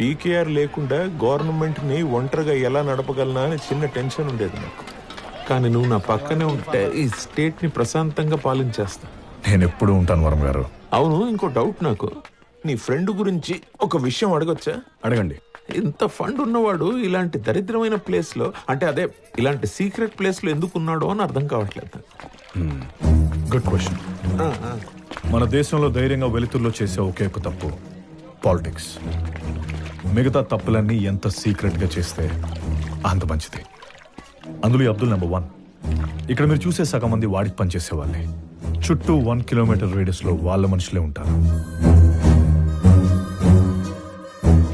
PKR లేకుండా గవర్నమెంట్ని ఒంటరిగా ఎలా నడపగలనా అని చిన్న టెన్షన్ ఉండేది నాకు. కానీ నువ్వు నా పక్కనే ఉంటే ఈ స్టేట్ని ప్రశాంతంగా పాలించేస్తా. నేను ఎప్పుడు ఉంటాను వరం గారు. అవును ఇంకో డౌట్ నాకు. నీ ఫ్రెండ్ గురించి ఒక విషయం అడగొచ్చా? అడగండి. ఇంత ఫండ్ ఉన్నవాడు ఇలాంటి దరిద్రమైన ప్లేస్లో అంటే అదే ఇలాంటి సీక్రెట్ ప్లేస్లో ఎందుకు ఉన్నాడో అని అర్థం కావట్లేదు. Good question. మన దేశంలో ధైర్యంగా వెలుతుల్లో చేసే ఒకే ఒక తప్పు పాలిటిక్స్. మిగతా తప్పులన్నీ ఎంత సీక్రెట్గా చేస్తే అంత మంచిది. అందులో అబ్దుల్ నెంబర్ వన్. ఇక్కడ మీరు చూసే సగం మంది వాడికి పనిచేసే వాళ్ళే చుట్టూ వన్ కిలోమీటర్ రేడియస్లో వాళ్ళ మనుషులే ఉంటారు.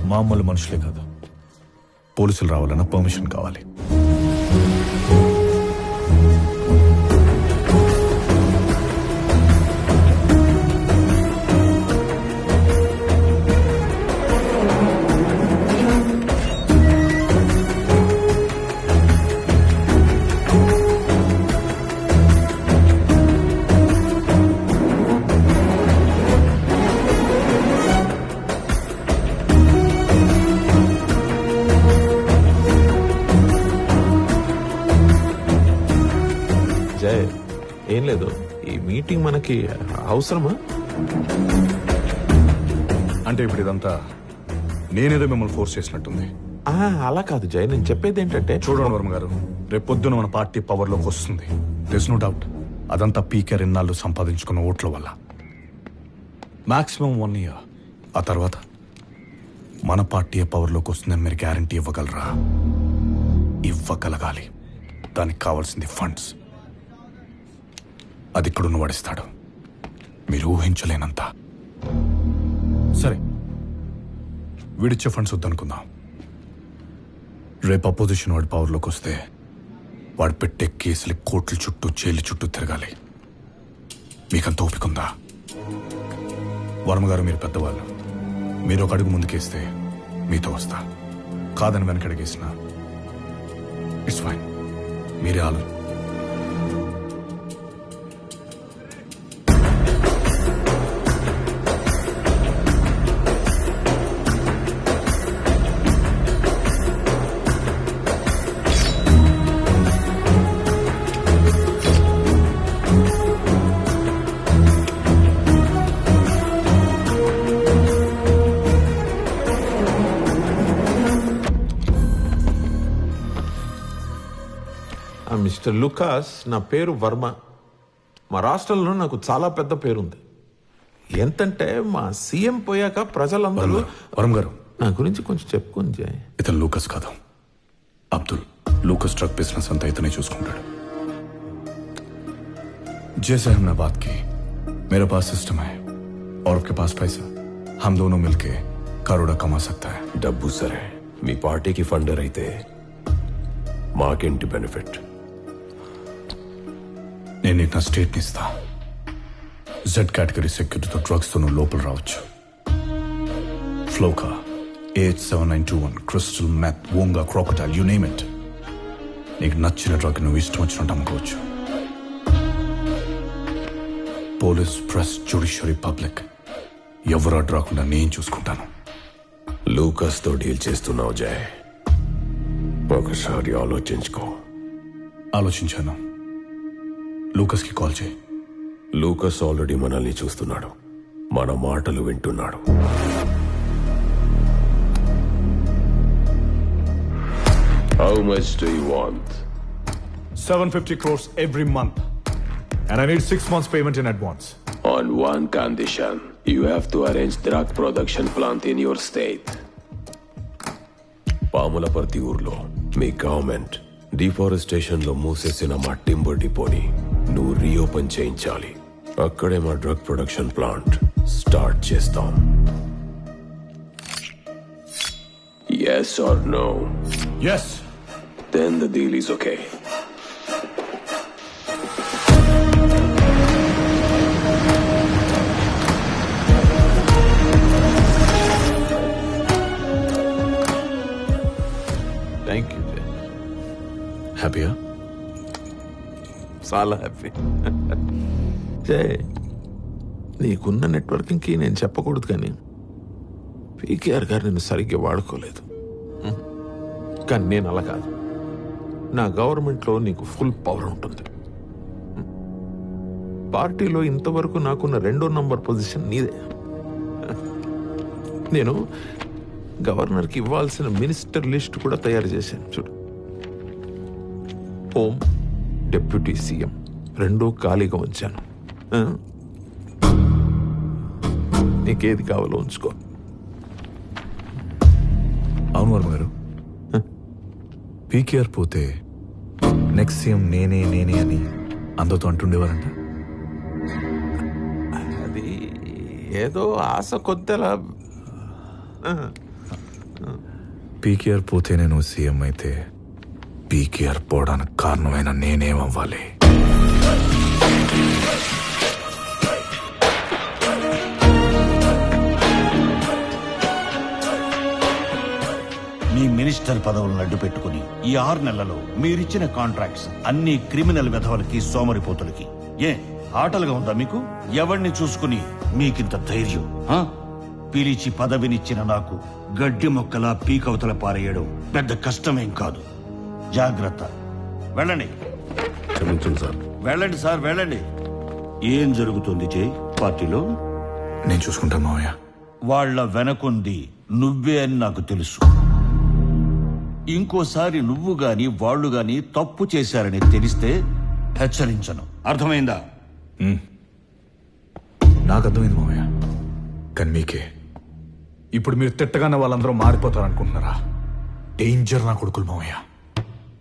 మామూలు మనుషులే కాదు. పోలీసులు రావాలన్న పర్మిషన్ కావాలి. జయ్. ఏం లేదు ఈ మీటింగ్ మనకి అవసరమా? అంటే ఇప్పుడు ఇదంతా నేనేదో మిమ్మల్ని ఫోర్స్ చేసినట్టుంది. ఆ, అలా కాదు జయ్ నేను చెప్పేది ఏంటంటే చూడండి వర్మ గారు రేపు పొద్దున మన పార్టీ పవర్లోకి వస్తుంది. దిస్ నో డౌట్ అదంతా పీకే ఇన్నాళ్ళు సంపాదించుకున్న ఓట్ల వల్ల. మాక్సిమం వన్ ఇయర్ ఆ తర్వాత మన పార్టీ పవర్లోకి వస్తుందని మీరు గ్యారంటీ ఇవ్వగలరా? ఇవ్వగలగాలి. దానికి కావాల్సింది ఫండ్స్ అది ఇక్కడున్న వాడిస్తాడు మీరు ఊహించలేనంత. సరే. వీడిచ్చే ఫండ్స్ వద్దనుకుందాం. రేపు అపోజిషన్ వాడి పవర్లోకి వస్తే వాడు పెట్టే కేసులు కోట్ల చుట్టూ జైలు చుట్టూ తిరగాలి. మీకంత ఓపిక వర్మగారు వర్మ గారు మీరు పెద్దవాళ్ళు. మీరు ఒక అడుగు ముందుకేస్తే మీతో వస్తా. కాదని వెనకడిగేసిన. ఇట్స్ ఫైన్ మీరే ఆలోచన. మిస్టర్ లుకాస్ నా పేరు వర్మ మా రాష్ట్రంలో నాకు చాలా పెద్ద పేరుంది ఎంతంటే మా సీఎం పోయాక ప్రజలందరూ వరం గారు నా గురించి కొంచెం చెప్పుకొని జయ్ ఇతను లూకస్ కాదు అబ్దుల్ లూకస్ ట్రక్ బిజినెస్ అంతా ఇతనే చూసుకుంటాడు जैसे हमने बात की मेरे पास सिस्टम है और आपके पास पैसा हम दोनों मिलके करोड़ा कमा सकता है డబ్బు సరే మీ పార్టీకి ఫండర్ అయితే మాకేంటి బెనిఫిట్ నేను నీకు నా స్టేట్ని ఇస్తా. జెడ్ కేటగిరీ సెక్యూరిటీతో డ్రగ్స్తో నువ్వు లోపల రావచ్చు. ఫ్లోకా eight seven nine two one crystal meth ఓంగా క్రాకటైల్ యూ నేమ్ ఇట్ నీకు నచ్చిన డ్రగ్ నువ్వు ఇష్టం వచ్చినట్టు అమ్ముకోవచ్చు. పోలీస్ ప్రెస్ జ్యుడిషియరీ పబ్లిక్ ఎవరు అడ్డు రాకుండా నేను చూసుకుంటాను. లూకస్తో డీల్ చేస్తున్నావు జయ్ ఒకసారి ఆలోచించుకో. ఆలోచించాను. లూకస్కి కాల్ చేయి లూకస్ ఆల్రెడీ మనల్ని చూస్తున్నాడు మన మాటలు వింటున్నాడు how much do you want 750 crores every month and I need six months payment in advance. On one condition, you have to arrange drug production plant in your state. Pamulaparthi ఊర్లో మీ government డిఫారెస్టేషన్లో మూసేసిన మా timber డిపోని నువ్వు reopen చేయించాలి. అక్కడే మా drug production plant start చేస్తాం. Yes or no Yes. Then the deal is okay చాలా happy Jay నీకున్న నెట్వర్కింగ్కి నేను చెప్పకూడదు కానీ పీకేఆర్ గారు నేను సరిగ్గా వాడుకోలేదు. కానీ నేను అలా కాదు. నా గవర్నమెంట్లో నీకు ఫుల్ పవర్ ఉంటుంది. పార్టీలో ఇంతవరకు నాకున్న రెండో నంబర్ పొజిషన్ నీదే. నేను గవర్నర్కి ఇవ్వాల్సిన మినిస్టర్ లిస్ట్ కూడా తయారు చేశాను. చూడు. Home deputy CM. రెండూ ఖాళీగా ఉంచాను? నీకేది కావాలో ఉంచుకో. అవును వర్మ గారు. పీకేఆర్ పోతే నెక్స్ట్ సీఎం నేనే నేనే అని అందరితో అంటుండేవారంట? అది ఏదో ఆశ కొద్దలా. పీకేఆర్ పోతే నేను సీఎం అయితే పీకేఆర్ పోవడానికి కారణమైన నేనేమవ్వాలి? మీ మినిస్టర్ పదవులను అడ్డు పెట్టుకుని ఈ ఆరు నెలలలో మీరిచ్చిన కాంట్రాక్ట్స్ అన్ని క్రిమినల్ విధవలకి సోమరిపోతులకి. ఏ ఆటలుగా ఉందా మీకు? ఎవరిని చూసుకుని మీకింత ధైర్యం? పిలిచి పదవినిచ్చిన నాకు గడ్డి మొక్కలా పీకవతల పారేయడం పెద్ద కష్టమేం కాదు. జాగ్రత్త. వెళ్ళండి. క్షమించండి సార్. వెళ్ళండి సార్ వెళ్ళండి. ఏం జరుగుతుంది జై? పార్టీలో? నేను చూసుకుంటాను మావయ్య. వాళ్ళ వెనకుంది నువ్వే అని నాకు తెలుసు. ఇంకోసారి నువ్వు గాని వాళ్ళు గాని తప్పు చేశారని తెలిస్తే హెచ్చరించను. అర్థమైందా? నాకు అర్థమైంది మావయ్య. కానీ మీకే. ఇప్పుడు మీరు తిట్టగానే వాళ్ళందరూ మారిపోతారు అనుకుంటున్నారా డేంజర్ నా కొడుకులు మావయ్య.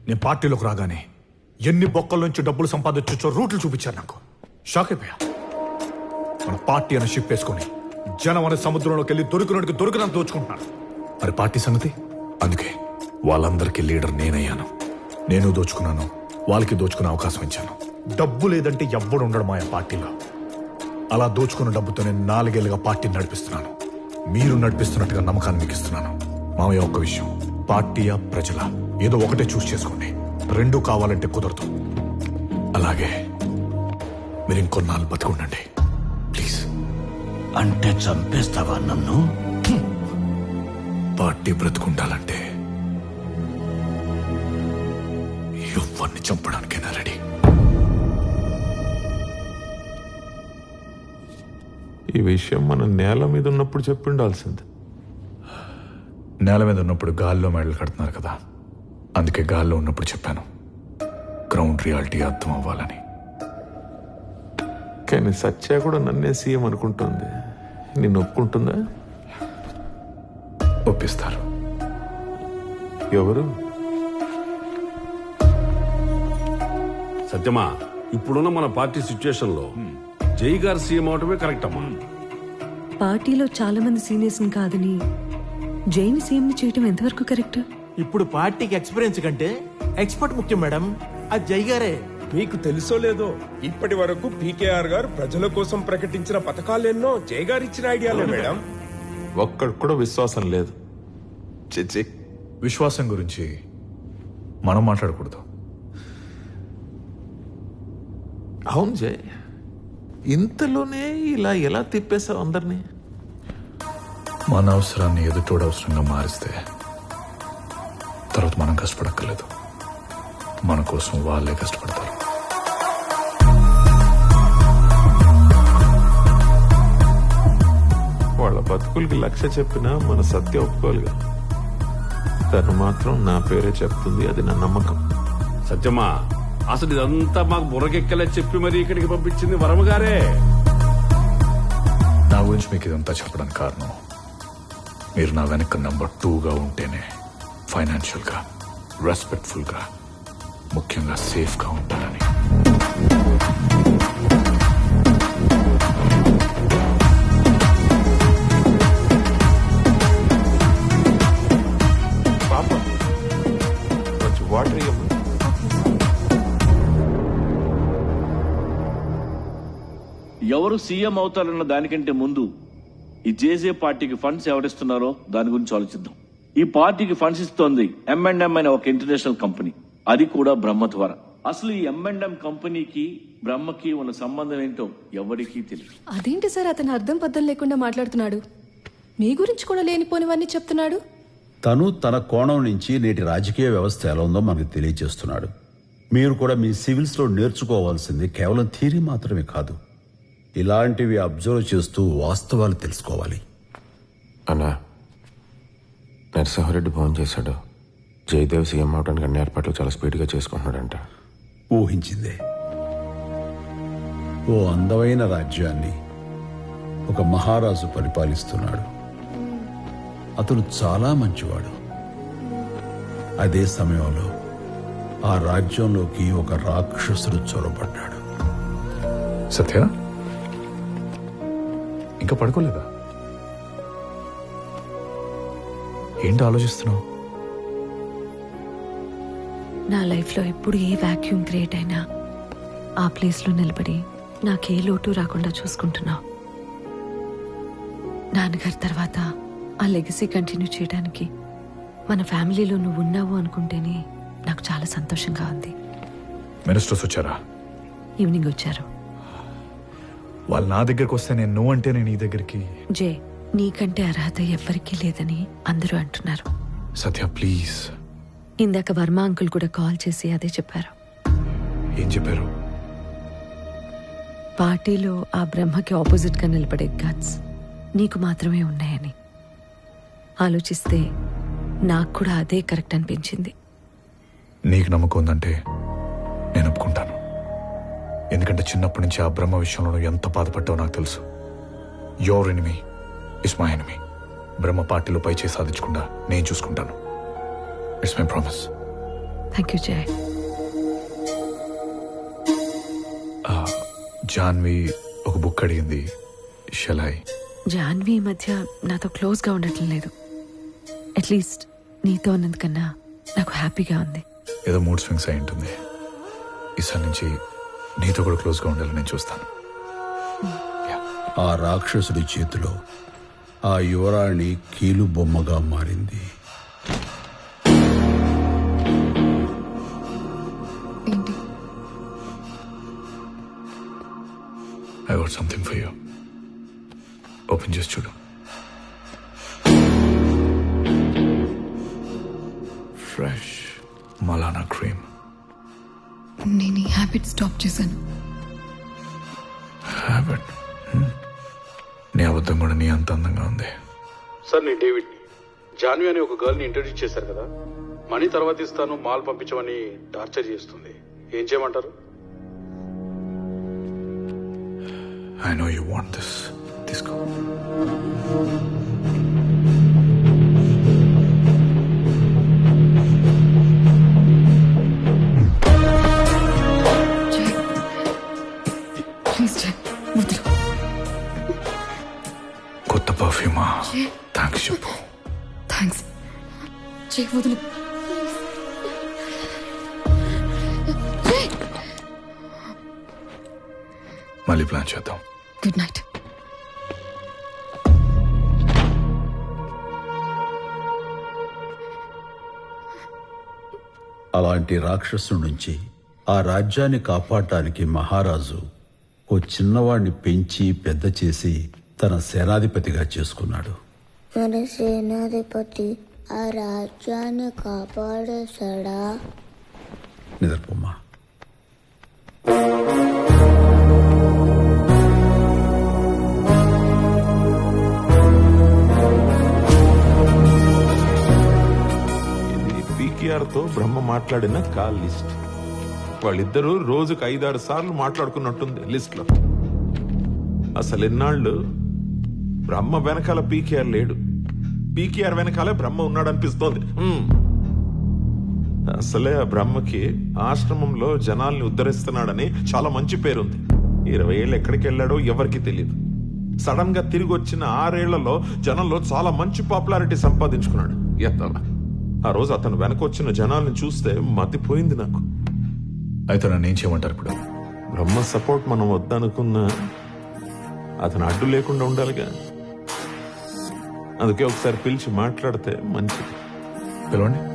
నేను పార్టీలోకి రాగానే ఎన్ని బొక్కల నుంచి డబ్బులు సంపాదించో రూట్లు చూపించారు నాకు. షాక్ అయిపోయా. మన పార్టీ అనే షిప్ వేసుకొని జనం అనే సముద్రంలోకి వెళ్ళి దొరికినోడికి దొరికినంత దోచుకుంటున్నారు. మరి పార్టీ సంగతి? అందుకే వాళ్ళందరికీ లీడర్ నేనయ్యాను. నేను దోచుకున్నాను వాళ్ళకి దోచుకునే అవకాశం ఇచ్చాను. డబ్బు లేదంటే ఎవ్వడు ఉండడం ఆ పార్టీలో. అలా దోచుకున్న డబ్బుతో నేను నాలుగేళ్ళుగా పార్టీని నడిపిస్తున్నాను. మీరు నడిపిస్తున్నట్టుగా నమ్మకాన్ని మీకు ఇస్తున్నాను. మామయ్య ఒక్క విషయం. పార్టీయా ప్రజల. ఏదో ఒకటే చూస్ చేసుకోండి. రెండు కావాలంటే కుదరదు. అలాగే మీరు ఇంకొన్నాళ్ళు బతికుండండి. ప్లీజ్. అంటే చంపేస్తావా నన్ను? పార్టీ బ్రతుకుండాలంటే ఎవరిని చంపడానికైనా రెడీ. ఈ విషయం మన నేల మీద ఉన్నప్పుడు చెప్పి ఉండాల్సింది నేల మీద ఉన్నప్పుడు గాల్లో మెడలు కడుతున్నారు కదా. అందుకే గాల్లో ఉన్నప్పుడు చెప్పాను. గ్రౌండ్ రియాలిటీ అర్థం అవ్వాలని. కానీ సత్య కూడా నన్నే సీఎం అనుకుంటుంది. నిన్ను ఒప్పుకుంటుందా ఒప్పిస్తారు. ఎవరు? సత్యమా ఇప్పుడున్న మన పార్టీ సిచ్యుయేషన్లో జై గారు సీఎం అవటమే కరెక్ట్ అమ్మా పార్టీలో చాలా మంది సీనియర్స్ కాదని జైని సీఎం చేయటం ఎంతవరకు కరెక్ట్? ఇప్పుడు పార్టీకి ఎక్స్పీరియన్స్ కంటే ఎక్స్పర్ట్ ముఖ్యం మేడం. అది జై గారే. మీకు తెలుసో లేదో ఇప్పటి వరకు పీకేఆర్ గారు ప్రజల కోసం ప్రకటించిన పథకాలెన్నో జయ గారు ఇచ్చిన ఐడియాలే మేడం. ఒక్కడికి కూడా విశ్వాసం లేదు. విశ్వాసం గురించి మనం మాట్లాడకూడదు. అవును జయ్ ఇంతలోనే ఇలా ఎలా తిప్పేశావు అందరినీ? మన అవసరాన్ని ఎదుటోడు అవసరంగా మారిస్తే తర్వాత మనం కష్టపడక్కర్లేదు. మన కోసం వాళ్ళే కష్టపడతారు. వాళ్ళ బతుకులకి లక్ష్య చెప్పినా మన సత్య ఒప్పుకోలుగా తను మాత్రం నా పేరే చెప్తుంది అది నా నమ్మకం. సత్యమా అసలు ఇదంతా మాకు బుర్రకెక్కలే చెప్పి మరి ఇక్కడికి పంపించింది వరమగారే. నా గురించి మీకు ఇదంతా చెప్పడానికి కారణం మీరు నా వెనక నంబర్ టూగా ఉంటేనే ఫైనాన్షియల్గా రెస్పెక్ట్ఫుల్గా ముఖ్యంగా సేఫ్గా ఉంటారని వాటర్ ఇవ్వమా ఎవరు సీఎం అవుతారన్న దానికంటే ముందు ఈ జేజే పార్టీకి ఫండ్స్ ఎవరిస్తున్నారో దాని గురించి ఆలోచిద్దాం. ఈ పార్టీకి ఫండ్స్ ఇస్తోంది ఎంఎండ్ఎం అనే ఒక ఇంటర్నేషనల్ కంపెనీ. అది కూడా బ్రహ్మ ద్వారా. అసలు ఈ ఎంఎండ్ఎం కంపెనీకి బ్రహ్మకి ఉన్న సంబంధం ఏంటో ఎవరికీ తెలియదు అదేంటి సార్ అతను అర్థం పద్ధం లేకుండా మాట్లాడుతున్నాడు? మీ గురించి కూడా లేనిపోనివన్నీ చెప్తున్నాడు? తను తన కోణం నుంచి నేటి రాజకీయ వ్యవస్థ ఎలా ఉందో మనకు తెలియజేస్తున్నాడు. మీరు కూడా మీ సివిల్స్లో నేర్చుకోవాల్సింది కేవలం థీరీ మాత్రమే కాదు. ఇలాంటివి అబ్జర్వ్ చేస్తూ వాస్తవాలు తెలుసుకోవాలి. అన్నా నరసింహారెడ్డి ఫోన్ చేశాడు. జయదేవ్ సీఎం అవడానికి అన్ని ఏర్పాట్లు చాలా స్పీడ్గా చేసుకుంటున్నాడంట. ఊహించిందే. ఓ అందమైన రాజ్యాన్ని ఒక మహారాజు పరిపాలిస్తున్నాడు. అతను చాలా మంచివాడు. అదే సమయంలో ఆ రాజ్యంలోకి ఒక రాక్షసుడు చొరబడ్డాడు. సత్య? ఇంకా పడుకోలేదా? ఏంటి ఆలోచిస్తున్నావు? నా లైఫ్లో ఎప్పుడు ఏ వాక్యూమ్ క్రియేట్ అయినా ఆ ప్లేస్లో నిలబడి నాకే లోటు రాకుండా చూసుకుంటున్నా నాన్నగారి తర్వాత ఆ లెగసీ కంటిన్యూ చేయడానికి మన ఫ్యామిలీలో నువ్వు ఉన్నావు అనుకుంటేనే నాకు చాలా సంతోషంగా ఉంది. మినిస్టర్స్ వచ్చారా? ఈవినింగ్ వచ్చారు. వాళ్ళు నా దగ్గరికి వస్తే నేను నువ్వు అంటే నేను నీ దగ్గరికి. జే నీకంటే అర్హత ఎవ్వరికీ లేదని అందరూ అంటున్నారు. సత్య ప్లీజ్. ఇందాక వర్మ అంకుల్ కూడా కాల్ చేసి అదే చెప్పారు. ఏం చెప్పారు? పార్టీలో ఆ బ్రహ్మకి ఆపోజిట్గా నిలబడే గట్స్ నీకు మాత్రమే ఉన్నాయని. ఆలోచిస్తే నాకు కూడా అదే కరెక్ట్ అనిపించింది. నీకు నమ్మకం ఉందంటే ఎందుకంటే చిన్నప్పటి నుంచి ఆ బ్రహ్మ విషయంలో నువ్వు ఎంత బాధపడ్డావో నాకు తెలుసు. Your enemy is my enemy Brahma పార్టీలో పై చేసి సాధించకుండా నేను చూసుకుంటాను. It's my promise thank you Jay Jahnavi ఒక బుక్ అడిగింది. షలాయ్ జాన్వి మధ్య నాతో క్లోజ్గా ఉండటం లేదు. అట్లీస్ట్ నీతో ఉన్నందుకన్నా నాకు హ్యాపీగా ఉంది. ఏదో మూడ్ స్వింగ్స్ అయి ఉంటుంది. ఈసారి నుంచి నీతో కూడా క్లోజ్గా ఉండాలని నేను చూస్తాను. ఆ రాక్షసుడి చేతిలో ఆ యువరాణి కీలు బొమ్మగా మారింది. ఏంటి? I what something for you open చేసి చూడు. ఫ్రెష్ మలానా క్రీమ్ నేను ఈ హ్యాబిట్ స్టాప్ చేశాను. హ్యాబిట్ నీ అబద్ధం కూడా నీ అంత అందంగా ఉంది. సార్ నేను డేవిడ్ జాన్వి అని ఒక గర్ల్ని ఇంట్రడ్యూస్ చేశారు కదా? మనీ తర్వాత ఇస్తాను మాల్ పంపించమని టార్చర్ చేస్తుంది. ఏం చేయమంటారు? I know you want this తీసుకో. గుడ్ నైట్ అలాంటి రాక్షసుడి నుంచి ఆ రాజ్యాన్ని కాపాడటానికి మహారాజు ఓ చిన్నవాడిని పెంచి పెద్ద చేసి తన సేనాధిపతిగా చేసుకున్నాడు. మన సేనాధిపతి ఆ రాజ్యాన్ని కాపాడేశాడా? నిద్రపోమ్మా. తో బ్రహ్మ మాట్లాడిన కాల్ లిస్ట్. వాళ్ళిద్దరూ రోజుకు ఐదారు సార్లు మాట్లాడుకున్నట్టుంది లిస్ట్లో అసలు ఎన్నాళ్ళు బ్రహ్మ వెనకాల పీకేఆర్ లేడు. పీకేఆర్ వెనకాలే బ్రహ్మ ఉన్నాడనిపిస్తోంది. అసలే ఆ బ్రహ్మకి ఆశ్రమంలో జనాల్ని ఉద్ధరిస్తున్నాడని చాలా మంచి పేరుంది. ఇరవై ఏళ్ళు ఎక్కడికి వెళ్ళాడో ఎవరికి తెలియదు సడన్గా తిరిగి వచ్చిన ఆరేళ్ళలో జనంలో చాలా మంచి పాపులారిటీ సంపాదించుకున్నాడు. ఎత్తలా ఆ రోజు అతను వెనకొచ్చిన జనాల్ని చూస్తే మతిపోయింది నాకు. అయితే నన్ను ఏం చేయమంటారు ఇప్పుడు? బ్రహ్మ సపోర్ట్ మనం వద్దనుకున్నా అతను అడ్డు లేకుండా ఉండాలిగా. అందుకే ఒకసారి పిలిచి మాట్లాడితే మంచిది. పిలవండి.